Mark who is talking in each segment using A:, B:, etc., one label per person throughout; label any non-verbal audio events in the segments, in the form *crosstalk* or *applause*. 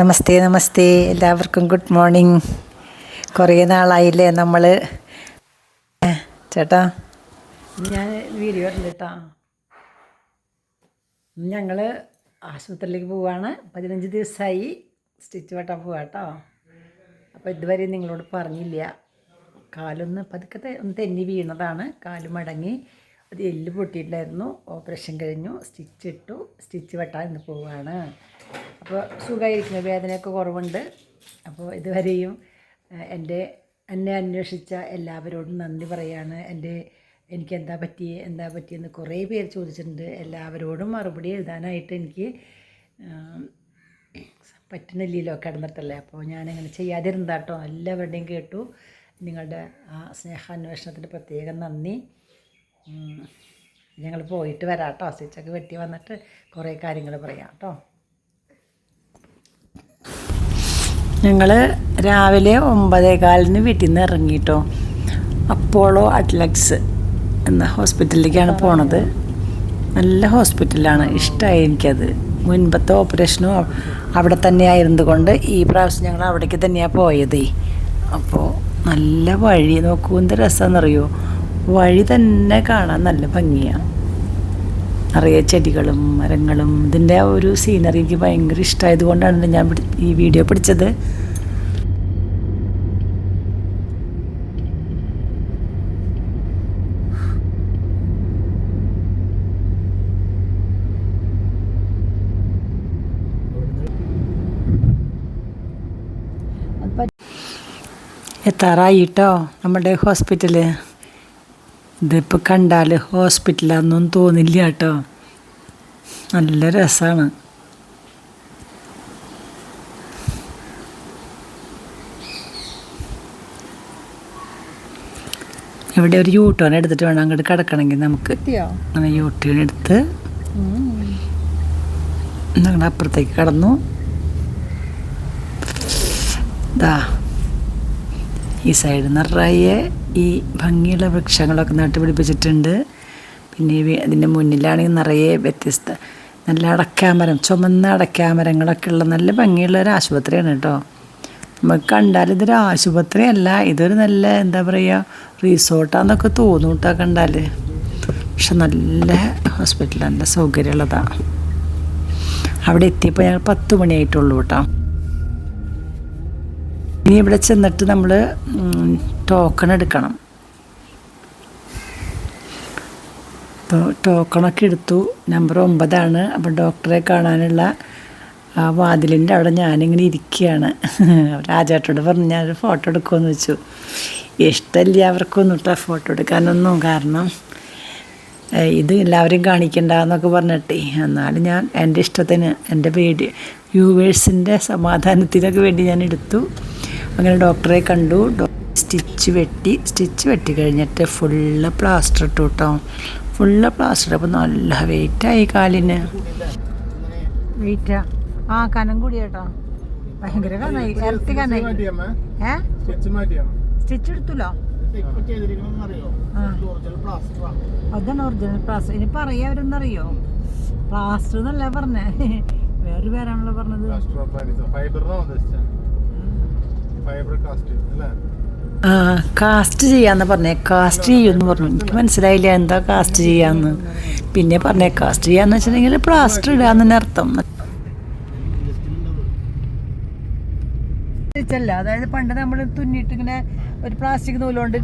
A: നമസ്തേ നമസ്തേ. എല്ലാവർക്കും good morning. കുറേ നാളായില്ലേ നമ്മൾ ചേട്ടാ. ഞാൻ വീഡിയോ കേട്ടാ ഞങ്ങൾ ആശുപത്രിയിലേക്ക് പോവുകയാണ് പതിനഞ്ച് ദിവസമായി സ്റ്റിച്ച് വെട്ടാൻ പോവാ കേട്ടോ അപ്പോൾ ഇതുവരെ നിങ്ങളോട് പറഞ്ഞില്ല. കാലൊന്ന് പതുക്കെ ഒന്ന് തെന്നി വീണതാണ്. കാൽ മടങ്ങി. അത് എല്ല് പൊട്ടിയിട്ടുണ്ടായിരുന്നു. ഓപ്പറേഷൻ കഴിഞ്ഞു. സ്റ്റിച്ച് ഇട്ടു. സ്റ്റിച്ച് വെട്ടാൻ ഇന്ന് പോവുകയാണ് അപ്പോൾ സുഖമായിരിക്കുന്നു വേദനയൊക്കെ കുറവുണ്ട്. അപ്പോൾ ഇതുവരെയും എന്റെ എന്നെ അന്വേഷിച്ച എല്ലാവരോടും നന്ദി പറയാണ്. എന്റെ എനിക്ക് എന്താ പറ്റി എന്താ പറ്റിയെന്ന് കുറേ പേര് ചോദിച്ചിട്ടുണ്ട്. എല്ലാവരോടും മറുപടി എഴുതാനായിട്ട് എനിക്ക് പറ്റുന്നില്ലല്ലോ കിടന്നിട്ടല്ലേ. അപ്പോൾ ഞാനങ്ങനെ ചെയ്യാതിരുന്നാട്ടോ എല്ലാവരുടെയും കേട്ടു. നിങ്ങളുടെ ആ സ്നേഹാന്വേഷണത്തിന് പ്രത്യേകം നന്ദി. ഞങ്ങൾ പോയിട്ട് വരാം കേട്ടോ സ്വിച്ചൊക്കെ വെട്ടി വന്നിട്ട് കുറേ കാര്യങ്ങൾ പറയാം കേട്ടോ. ഞങ്ങൾ രാവിലെ ഒമ്പതേ കാലിന് വീട്ടിൽ നിന്ന് ഇറങ്ങിയിട്ടോ അപ്പോളോ അറ്റ്ലക്സ് എന്ന ഹോസ്പിറ്റലിലേക്കാണ് പോണത്. നല്ല ഹോസ്പിറ്റലാണ് ഇഷ്ടമായി എനിക്കത്. മുൻപത്തെ ഓപ്പറേഷനും അവ- അവിടെ തന്നെ ആയിരുന്നത് കൊണ്ട് ഈ പ്രാവശ്യം ഞങ്ങൾ അവിടേക്ക് തന്നെയാണ് പോയതേ. അപ്പോൾ നല്ല വഴി നോക്കൂ എന്ത് രസമെന്നറിയോ വഴി തന്നെ കാണാൻ നല്ല ഭംഗിയാണ് നിറയെ ചെടികളും മരങ്ങളും. ഇതിന്റെ ആ ഒരു സീനറി എനിക്ക് ഭയങ്കര ഇഷ്ടമായത് കൊണ്ടാണ് ഞാൻ ഈ വീഡിയോ പിടിച്ചത്. എത്താറായിട്ടോ നമ്മുടെ ഹോസ്പിറ്റൽ? ഇതിപ്പോൾ കണ്ടാൽ ഹോസ്പിറ്റലാണെന്നൊന്നും തോന്നില്ല കേട്ടോ നല്ല രസമാണ് ഇവിടെ ഒരു യൂ ടേൺ എടുത്തിട്ട് വേണം അങ്ങോട്ട് കിടക്കണമെങ്കിൽ നമുക്ക്. അങ്ങനെ യൂ ടേൺ എടുത്ത് ഞങ്ങൾ അപ്പുറത്തേക്ക് കടന്നു. ദാ ഈ സൈഡ് നിറയെ ഈ ഭംഗിയുള്ള വൃക്ഷങ്ങളൊക്കെ നട്ടുപിടിപ്പിച്ചിട്ടുണ്ട്. പിന്നെ അതിന്റെ മുന്നിലാണെങ്കിൽ നിറയെ വ്യത്യസ്ത നല്ല അടക്കാമരം ചുമന്ന അടക്കാമരങ്ങളൊക്കെ ഉള്ള നല്ല ഭംഗിയുള്ള ഒരു ആശുപത്രിയാണ് കേട്ടോ. നമുക്ക് കണ്ടാൽ ഇതൊരു ആശുപത്രിയല്ല ഇതൊരു നല്ല എന്താ പറയുക റിസോർട്ടാന്നൊക്കെ തോന്നും കേട്ടോ കണ്ടാൽ. പക്ഷെ നല്ല ഹോസ്പിറ്റൽ നല്ല സൗകര്യമുള്ളതാണ് അവിടെ എത്തിയപ്പോൾ ഞങ്ങൾ പത്ത് മണിയായിട്ടുള്ളൂ കേട്ടോ. ഇനി ഇവിടെ ചെന്നിട്ട് നമ്മൾ ടോക്കൺ എടുക്കണം. അപ്പോൾ ടോക്കണൊക്കെ എടുത്തു. നമ്പർ ഒമ്പതാണ് അപ്പോൾ ഡോക്ടറെ കാണാനുള്ള ആ വാതിലിന്റെ അവിടെ ഞാനിങ്ങനെ ഇരിക്കുകയാണ്. *laughs* രാജാട്ടോട് പറഞ്ഞു ഞാനൊരു ഫോട്ടോ എടുക്കുമെന്ന് വെച്ചു. ഇഷ്ടമല്ല അവർക്കൊന്നും കേട്ടോ ഫോട്ടോ എടുക്കാനൊന്നും കാരണം. ഇത് എല്ലാവരും കാണിക്കണ്ട എന്നൊക്കെ പറഞ്ഞിട്ടേ. എന്നാലും ഞാൻ എന്റെ ഇഷ്ടത്തിന് എന്റെ പേടി വ്യൂവേഴ്സിന്റെ സമാധാനത്തിനൊക്കെ വേണ്ടി ഞാൻ എടുത്തു. അങ്ങനെ ഡോക്ടറെ കണ്ടു. സ്റ്റിച്ച് വെട്ടി സ്റ്റിച്ച് വെട്ടി കഴിഞ്ഞിട്ട് ഫുള്ള് പ്ലാസ്റ്റർ ഇട്ടു കേട്ടോ ഫുള്ള് പ്ലാസ്റ്റർ അപ്പോൾ നല്ല വെയിറ്റായി കാലിന്. വെയിറ്റാ ആ? കനം കൂടി കേട്ടോ. ഭയങ്കര കനായി. ഇരട്ടി കനായി. ഏ? സ്റ്റിച്ച് എടുത്തല്ലോ. അതാണ് ഒറിജിനൽ പ്ലാസ്റ്റർ ഇനി പറയാ അവരെന്നറിയോ? പ്ലാസ്റ്റർ എന്നല്ല പറഞ്ഞേ? വേറൊരു പേരാണല്ലോ പറഞ്ഞത്. ഫൈബർ കാസ്റ്റ് ചെയ്യാന്ന് പറഞ്ഞേ. കാസ്റ്റ് ചെയ്യുമെന്ന് പറഞ്ഞു. എനിക്ക് മനസ്സിലായില്ല എന്താ കാസ്റ്റ് ചെയ്യാന്ന്. പിന്നെ പറഞ്ഞേ കാസ്റ്റ് ചെയ്യാന്ന് വെച്ചിട്ടുണ്ടെങ്കിൽ പ്ലാസ്റ്റർ ഇടാന്ന് അർത്ഥം. അതായത് പണ്ട് നമ്മൾ തുന്നിയിട്ട് ഇങ്ങനെ ഒരു പ്ലാസ്റ്റിക് നൂലുകൊണ്ട്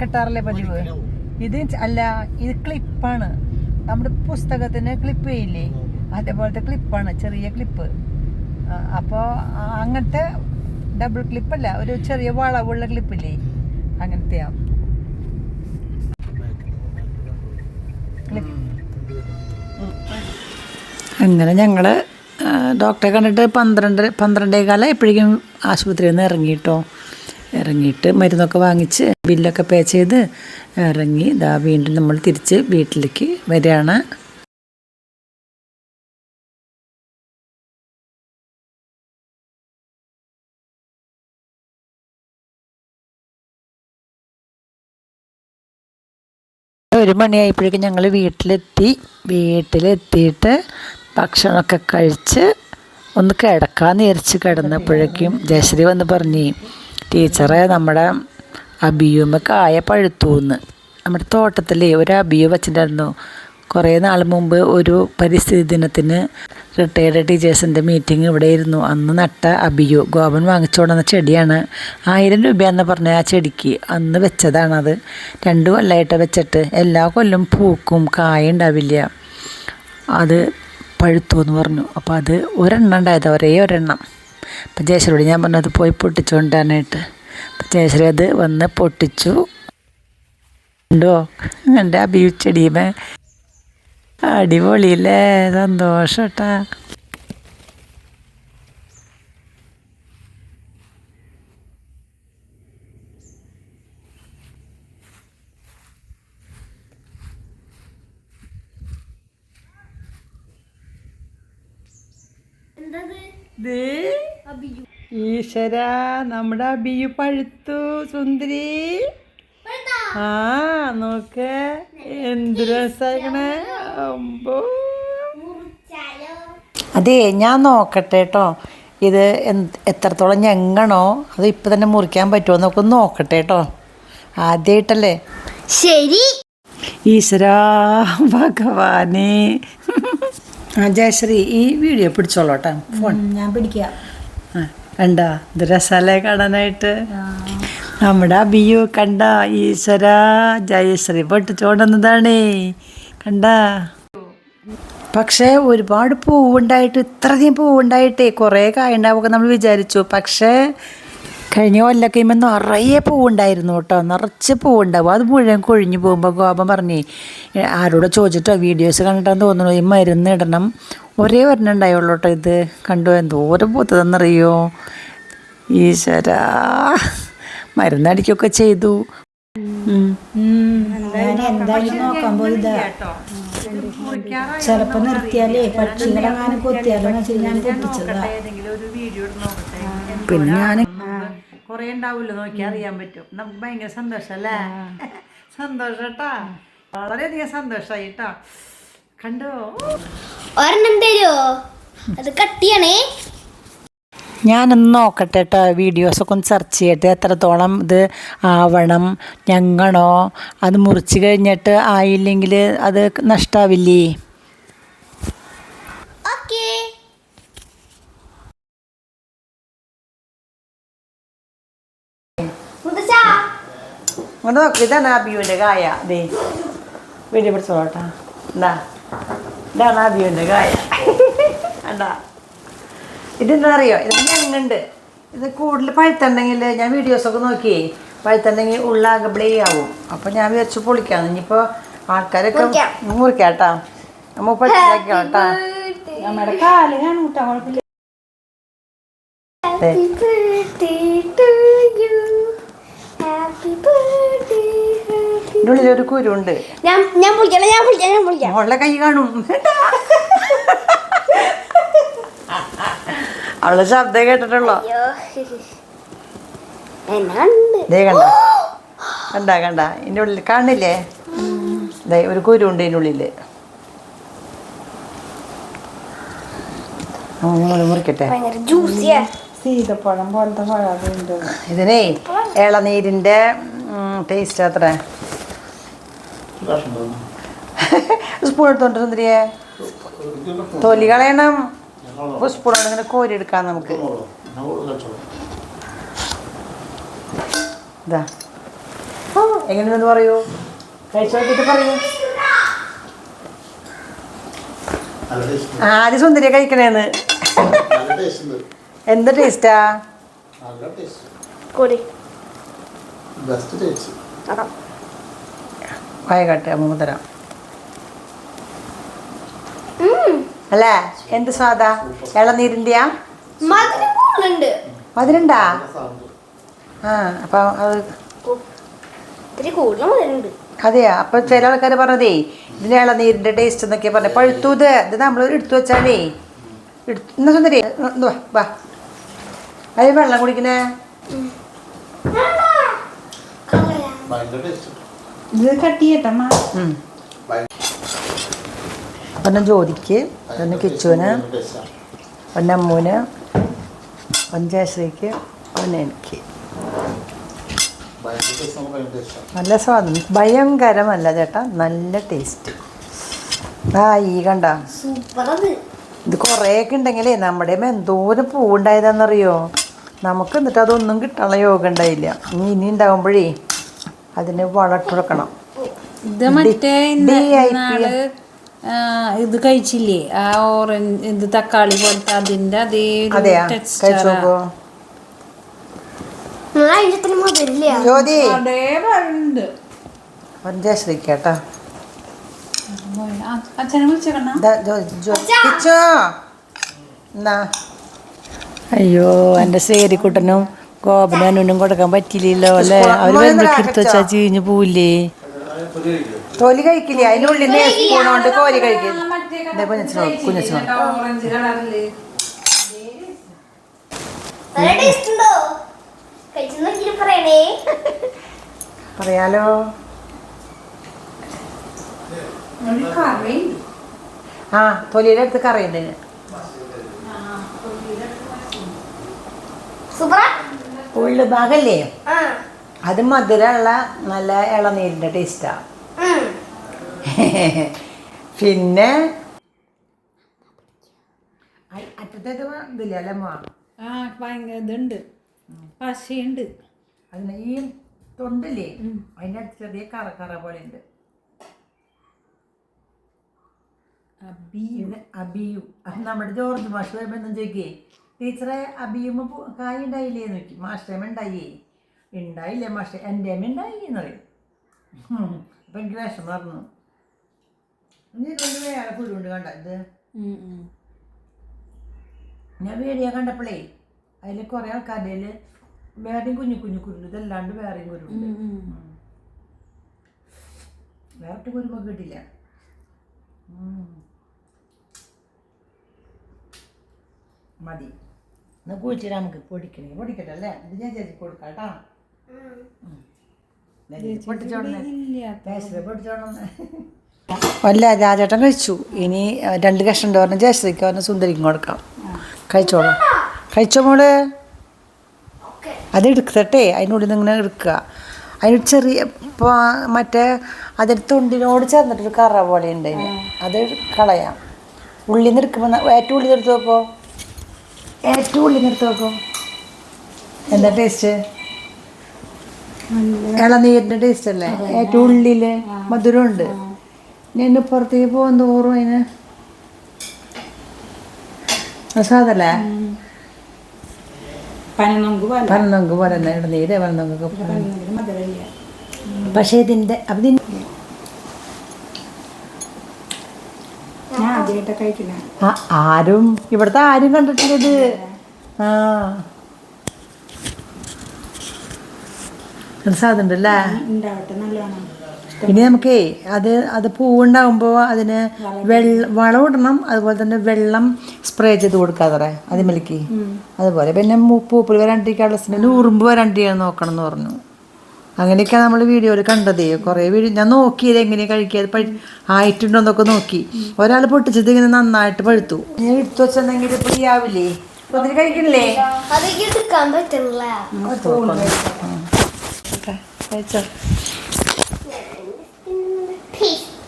A: കെട്ടാറില്ലേ പതിവ്? ഇത് അല്ല ഇത് ക്ലിപ്പാണ് നമ്മുടെ പുസ്തകത്തിന് ക്ലിപ്പ് ചെയ്യില്ലേ അതേപോലത്തെ ക്ലിപ്പാണ് ചെറിയ ക്ലിപ്പ് അപ്പോൾ അങ്ങനത്തെ ഡബിൾ ക്ലിപ്പല്ല ഒരു ചെറിയ വളവുള്ള ക്ലിപ്പില്ലേ അങ്ങനത്തെയാ. അങ്ങനെ ഞങ്ങൾ ഡോക്ടറെ കണ്ടിട്ട് പന്ത്രണ്ട് പന്ത്രണ്ടേ കാലം എപ്പോഴേക്കും ആശുപത്രിയിൽ നിന്ന് ഇറങ്ങിയിട്ടോ. ഇറങ്ങിയിട്ട് മരുന്നൊക്കെ വാങ്ങിച്ച് ബില്ലൊക്കെ പേ ചെയ്ത് ഇറങ്ങി ഇതാ വീണ്ടും നമ്മൾ തിരിച്ച് വീട്ടിലേക്ക് വരികയാണ്. ഒരു മണിയായപ്പോഴേക്കും ഞങ്ങൾ വീട്ടിലെത്തി. വീട്ടിലെത്തിയിട്ട് ഭക്ഷണമൊക്കെ കഴിച്ച് ഒന്ന് കിടക്കാൻ നേരിച്ച് കിടന്നപ്പോഴേക്കും ജയശ്രീ വന്ന് പറഞ്ഞു ടീച്ചറെ നമ്മുടെ അബിയുമൊക്കെ ആയ പഴുത്തൂന്ന്. നമ്മുടെ തോട്ടത്തിലേ ഒരു അബിയു വെച്ചിട്ടുണ്ടായിരുന്നു. കുറേ നാൾ മുമ്പ് ഒരു പരിസ്ഥിതി ദിനത്തിന് റിട്ടയർഡ് ടീച്ചേഴ്സിന്റെ മീറ്റിംഗ് ഇവിടെ ഇരുന്നു അന്ന് നട്ട അബിയു. ഗോപൻ വാങ്ങിച്ചു കൊണ്ടുവന്ന ചെടിയാണ്. ആയിരം രൂപയെന്ന് പറഞ്ഞ ആ ചെടിക്ക് അന്ന് വെച്ചതാണത്. രണ്ട് കൊല്ലമായിട്ട് വെച്ചിട്ട് എല്ലാ കൊല്ലം പൂക്കും കായ ഉണ്ടാവില്ല. അത് പഴുത്തു എന്ന് പറഞ്ഞു. അപ്പോൾ അത് ഒരെണ്ണം ഉണ്ടായത് ഒരേ ഒരെണ്ണം. അപ്പം ജയശ്രീയോട് ഞാൻ പറഞ്ഞു അത് പോയി പൊട്ടിച്ചുകൊണ്ടാനായിട്ട് അപ്പം ജയശ്രീ അത് വന്ന് പൊട്ടിച്ചു. ഉണ്ടോ എന്റെ അബിയു ചെടിയുമേ അടിപൊളിയില്ലേ? സന്തോഷം കേട്ടാ ഈശ്വര നമ്മുടെ അബിയു പഴുത്തു സുന്ദരി. ആ നോക്ക്. എന്ത് രസായിക്കണേ അതെ ഞാൻ നോക്കട്ടെ കേട്ടോ ഇത് എത്രത്തോളം ഞെങ്ങണോ. അത് ഇപ്പം തന്നെ മുറിക്കാൻ പറ്റുമോ എന്നൊക്കെ ഒന്ന് നോക്കട്ടെ കേട്ടോ ആദ്യമായിട്ടല്ലേ
B: ശരി.
A: ഈശ്വരാ ഭഗവാനെ. ആ ജയശ്രീ ഈ വീഡിയോ പിടിച്ചോളൂട്ടെ ഫോൺ.
B: ഞാൻ പിടിക്കാം.
A: ആ, കണ്ടാ ഇത് രസാലേ കാണാനായിട്ട്. നമ്മുടെ അബിയു കണ്ട ഈശ്വര ജയശ്രീ പൊട്ടിച്ചോണ്ടുന്നതാണേ. കണ്ട? പക്ഷേ ഒരുപാട് പൂവുണ്ടായിട്ട് ഇത്രയധികം പൂവുണ്ടായിട്ടേ കുറേ കായുണ്ടാവുക നമ്മൾ വിചാരിച്ചു. പക്ഷേ കഴിഞ്ഞ കൊല്ലൊക്കെ കഴിയുമ്പോൾ നിറയെ പൂവുണ്ടായിരുന്നു കേട്ടോ. നിറച്ച് പൂവുണ്ടാവും. അത് മുഴുവൻ കൊഴിഞ്ഞു പോകുമ്പോൾ ഗോപം പറഞ്ഞേ "ഏ, ആരോട് ചോദിച്ചിട്ടോ വീഡിയോസ് കണ്ടിട്ടാന്ന് തോന്നുന്നു ഈ മരുന്ന് ഇടണം. ഒരേ ഒരെണ്ണം ഉണ്ടായുള്ളൂ കേട്ടോ ഇത്. കണ്ടു എന്തോരം പൂത്തതെന്നറിയോ? ഈശ്വര. മരുന്നടിക്കൊക്കെ ചെയ്തു.
B: ചിലപ്പോ നിർത്തിയാലേ പക്ഷികളെങ്ങാനും കൊത്തിയാലോ ഞാൻ പൊട്ടിച്ചതാ
A: പിന്നെ ഞാൻ കൊറേ ഉണ്ടാവില്ല നോക്കി അറിയാൻ പറ്റും. നമുക്ക് ഭയങ്കര സന്തോഷല്ലേ? *laughs* സന്തോഷം കേട്ടാ വളരെയധികം സന്തോഷമായി കേട്ടോ കണ്ടോ?
B: ഒരെണ്ണം തരുമോ അത് കട്ടിയാണേ.
A: ഞാനൊന്ന് നോക്കട്ടെ കേട്ടോ വീഡിയോസൊക്കെ ഒന്ന് സെർച്ച് ചെയ്യട്ടെ. എത്രത്തോളം ഇത് ആവണം ഞങ്ങണോ അത് മുറിച്ച് കഴിഞ്ഞിട്ട് ആയില്ലെങ്കിൽ അത് നഷ്ടാവില്ലേ? അങ്ങോട്ട് നോക്ക്. ഇതാണ് അബിയുവിന്റെ കായ. ദേ വീട്ടിൽ പിടിച്ചോട്ടാ എന്താ ഇതാണ് അബിയുവിന്റെ കായ. എന്താ ഇതെന്താ അറിയോ? ഇത് ഞങ്ങുണ്ട് ഇത് കൂടുതൽ പഴുത്തുണ്ടെങ്കിൽ ഞാൻ വീഡിയോസൊക്കെ നോക്കിയേ പഴുത്തുണ്ടെങ്കിൽ ഉള്ളാകെ ബ്ലേ ആവും. അപ്പോൾ ഞാൻ വിചാരിച്ച് പൊളിക്കാം. ഇനിയിപ്പോൾ ആൾക്കാരൊക്കെ
B: മുറിക്കാം.
A: മുറിക്കാം കേട്ടാ.
B: കുഴപ്പമില്ല.
A: ഇതിന്റെ ഉള്ളിലൊരു കുരുണ്ട്.
B: ഞാൻ ഞാൻ ഞാൻ
A: കൈ കാണും. അവളെ ശബ്ദം കേട്ടിട്ടുള്ളോ?
B: അയ്യോ. എന്നാണ്ട്
A: ദേ കണ്ട. കണ്ട കണ്ട. ഇതിന്റെ ഉള്ളിൽ കാണില്ലേ? ദേ ഒരു കുരുണ്ട് ഇതിന്റെ ഉള്ളിൽ. മുറിക്കട്ടെ.
B: ഭയങ്കര ജ്യൂസിയാ
C: സീതപ്പഴം പോലത്തെ പഴമുണ്ട്
A: ഇതിനേ ഇളനീരിന്റെ ടേസ്റ്റ് അത്ര. സ്പൂൺ എടുത്തോണ്ട് സുന്ദരിയെ തൊലി കളയണം. സ്പൂൺ സ്പൂണോട് ഇങ്ങനെ കോരി എടുക്കാം നമുക്ക്. ഇതാ എങ്ങനെയുണ്ടെന്ന് പറയൂ? കഴിച്ചു നോക്കിയിട്ട് പറയൂ. ആദ്യം സുന്ദരിയെ കഴിക്കണേന്ന്. എന്ത് ടേസ്റ്റാ വായകട്ടെ അമ്മ തരാം. അല്ലേ? എന്ത് സ്വാദാ?
B: ഇളനീരിന്റെയാ
A: മധുരണ്ടാ? ആ അപ്പൊ അത് അതെയാ? അപ്പൊ ചില ആൾക്കാർ പറഞ്ഞതേ ഇതിന് ഇളനീരിന്റെ ടേസ്റ്റ് എന്നൊക്കെ പറഞ്ഞു. പഴുത്തൂത് ഇത്. നമ്മൾ എടുത്തു വെച്ചാലേ എടുത്തു എന്നാ സുന്ദരി വാ വാ. അത് വെള്ളം കുടിക്കണേ.
C: ഇത് കട്ട് ജ്യോതിക്ക്
A: ഒന്ന് കിച്ചുവിന് ജ്യോതിക്ക് അമ്മൂന് കിച്ചുവിന് ജയശ്രീക്ക് ഒന്ന് എനിക്ക്. നല്ല സ്വാദം ഭയങ്കരമല്ല ചേട്ടാ നല്ല ടേസ്റ്റ്. ആ ഈ കണ്ട?
D: ഇത്
A: ഇത് കുറേയൊക്കെ ഉണ്ടെങ്കിലേ നമ്മുടെ എന്തോരം പൂവുണ്ടായതാണെന്നറിയോ നമുക്ക് എന്നിട്ട് അതൊന്നും കിട്ടാനുള്ള യോഗം ഉണ്ടായില്ല. ഇനി ഇനി ഉണ്ടാകുമ്പോഴേ അതിന് വളട്ടുകൊടുക്കണം
B: ഇത് മറ്റേ ഇത് കഴിച്ചില്ലേ? ആ ഓറഞ്ച് ഇത് തക്കാളി പോലത്തെ അതിന്റെ അതേ.
A: എന്നാ? അയ്യോ എന്റെ സേരിക്കുട്ടനും ഗോപനും അനുനും കൊടുക്കാൻ പറ്റില്ലല്ലോ അല്ലേ? അവർ ചീഞ്ഞു പോവില്ലേ? തൊലി കഴിക്കില്ല? അതിനുള്ളിൽ സ്പൂൺ കൊണ്ട് കോരി കഴിക്കും. കുഞ്ഞച്ചനോ കുഞ്ഞച്ചനോ. പറയാലോ. ആ തൊലിയുടെ അടുത്ത് കറിയുണ്ട്.
D: സൂപ്പറാ?
A: ഉള്ളു ഭാഗല്ലേ
D: ആ.
A: അത് മധുരമുള്ള നല്ല ഇളനീരിന്റെ ടേസ്റ്റാ. പിന്നെ അറ്റത്തേത് ഇതില്ല അല്ലേ അമ്മ
B: ആ ഭയങ്കര ഇതുണ്ട്. പശയുണ്ട്.
A: അതിന് ഈ തൊണ്ടില്ലേ? അതിന്റെ ചെറിയ കറ കറ പോലെ ഉണ്ട്. അബിയു. അത് നമ്മുടെ ജോർജ് മാഷ് വരുമ്പോൾ എന്താ ചോദിക്കേ? ടീച്ചറെ അബിയുമ്മ കായ് ഉണ്ടായില്ലേ നോക്കി മാഷ്ടേമ ഉണ്ടായില്ലേ മാഷെ എന്റെ അമ്മ ഉണ്ടായി എന്ന് പറയും. അപ്പം എനിക്ക് വിഷം പറഞ്ഞു ഇനി വേറെ പുഴുണ്ട് കണ്ട? ഇത് ഞാൻ വീഡിയോ കണ്ടപ്പോഴേ അതിൽ കുറേ ആൾക്കാരുടെ വേറെയും കുഞ്ഞു കുഞ്ഞു കുരുണ്ട്. ഇതല്ലാണ്ട് വേറെയും കുരുണ്ട്. വേറെ കുരുമ്പോ കിട്ടില്ല. മതി. എന്നാ കുഴിച്ചിട്ട് നമുക്ക്. പൊടിക്കണേ. പൊടിക്കട്ടെ അല്ലേ? ഇത് ഞാൻ ചേച്ചി കൊടുക്കാം കേട്ടോ. അല്ല രാജേട്ടൻ കഴിച്ചു. ഇനി രണ്ട് കഷ്ണം പറഞ്ഞ ജയശ്രീക്ക് പറഞ്ഞ സുന്ദരിക്കും കൊടുക്കാം. കഴിച്ചോളാം. കഴിച്ചോ മോൾ? അത് എടുക്കട്ടെ. അതിനുള്ളിൽ നിന്ന് ഇങ്ങനെ എടുക്കുക. അതിന് ചെറിയ മറ്റേ അതിന് തൊണ്ടിനോട് ചേർന്നിട്ടൊരു കറ പോലെ ഉണ്ട് അതിന്. അത് കളയാം. ഉള്ളിൽ നിന്ന് എടുക്കുമ്പോൾ ഏറ്റവും ഉള്ളിൽ നിന്ന് എടുത്ത് നോക്കോ. ഏറ്റവും ഉള്ളിൽ നിന്ന് എടുത്ത് നോക്കോ. എന്താ ടേസ്റ്റ് ഇളനീരിന്റെ ടേസ്റ്റ് അല്ലേ? ഏറ്റവും ഉള്ളിൽ മധുരമുണ്ട്. ഞാൻ പുറത്തേക്ക് പോകാൻ തോറും അതിന് സാധല്ലേ
B: പനനൊങ്ക് പോലെ.
A: തന്നെ ഇളനീര് പനന്നൊങ്കൊക്കെ
B: മധുരമില്ല.
A: പക്ഷേ ഇതിന്റെ അപ്പം ആരും ഇവിടുത്തെ ആരും കണ്ടിട്ടില്ലത് ആ.
B: നല്ലോണം
A: ഇനി നമുക്കേ അത് അത് പൂവുണ്ടാകുമ്പോൾ അതിന് വെള്ള വളം ഇടണം അതുപോലെ തന്നെ വെള്ളം സ്പ്രേ ചെയ്ത് കൊടുക്കാതെ അതിമലിക്ക്. അതുപോലെ പിന്നെ പൂപ്പൽ വരാണ്ടിരിക്കാനുള്ള സ്മെല്ല് ഉറുമ്പ് വരാണ്ടിരിക്കാൻ നോക്കണം എന്ന് പറഞ്ഞു. അങ്ങനെയൊക്കെ നമ്മൾ വീഡിയോയിൽ കണ്ടത് കുറേ വീഡിയോ ഞാൻ നോക്കിയത് എങ്ങനെയാണ് കഴിക്കുക അത് പഴു ആയിട്ടുണ്ടോ എന്നൊക്കെ നോക്കി. ഒരാൾ പൊട്ടിച്ചത് ഇങ്ങനെ നന്നായിട്ട് പഴുത്തു. ഞാൻ എടുത്തു വെച്ചെന്നെങ്കിൽ ഇപ്പോൾ ഈ ആവില്ലേ? ഒത്തിരി കഴിക്കണില്ലേ? കഴിച്ചോ?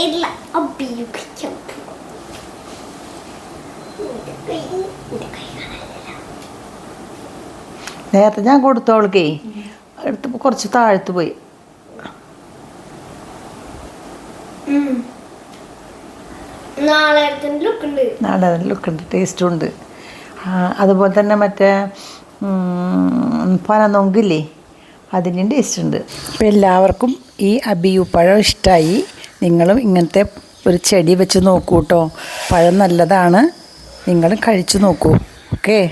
D: ഇല്ല അഭിയുഗിക്കും
A: നേരത്തെ ഞാൻ കൊടുത്തു അവൾക്കേ എടുത്തപ്പോൾ കുറച്ച് താഴ്ത്തു പോയി.
D: നാളെ ലുക്ക് ഉണ്ട്.
A: ടേസ്റ്റും ഉണ്ട് അതുപോലെ തന്നെ മറ്റേ ഉം, പനനൊങ്കില്ലേ? അതിനും ടേസ്റ്റ് ഉണ്ട്. അപ്പോൾ എല്ലാവർക്കും ഈ അബിയു പഴം ഇഷ്ടമായി നിങ്ങളും ഇങ്ങനത്തെ ഒരു ചെടി വെച്ച് നോക്കൂ കേട്ടോ പഴം നല്ലതാണ്. നിങ്ങളും കഴിച്ചു നോക്കൂ. ഓക്കേ?